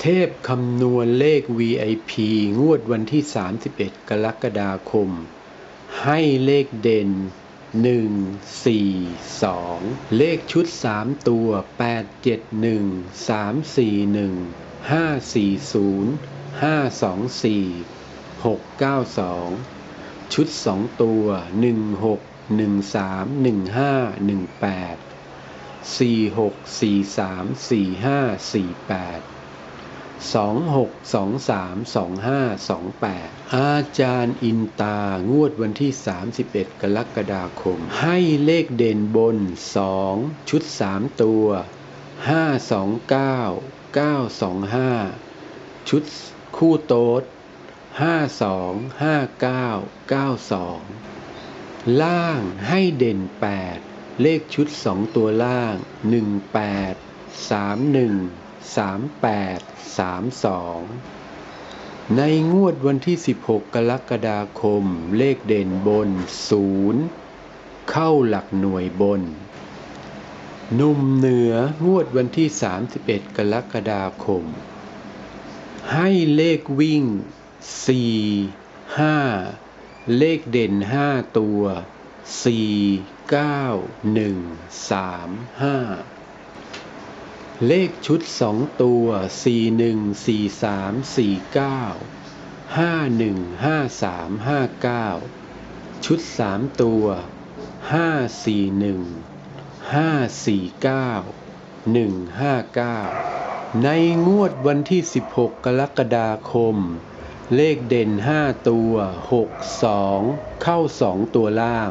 เทพคำนวณเลข VIP งวดวันที่ 31 กรกฎาคม ให้เลขเด่น 1 4 2 เลขชุด 3 ตัว 8 7 1 3 4 1 5 4 0 5 2 4 6 9 2 ชุด 2 ตัว 1 6 1 3 1 5 1 8 4 6 4 3 4 5 4 8 สองหกสองสามสอาจารย์อินตางวดวันที่ 31 กรกฎาคม ให้เลขเด่นบน 2 ชุด 3 ตัว 5 2 9 9 2 5 ชุดคู่โต๊ด 5 2 5 9 9 2 ล่างให้เด่น 8 เลขชุด 2 ตัวล่าง 1 8 31 3832 ในงวดวันที่ 16 กรกฎาคม เลขเด่นบน 0 เข้าหลักหน่วยบน หนุ่มเหนืองวดวันที่ 31 กรกฎาคม ให้เลขวิ่ง 4 5 เลขเด่น 5 ตัว 4 9 1 3 5 เลขชุด2ตัว 4 1 4 3 4 9 5 1 5 3 5 9 ชุด3ตัว 5 4 1 5 4 9 1 5 9 ในงวดวันที่ 16 กรกฎาคม เลขเด่น 5 ตัว 6 2 เข้า 2 ตัวล่าง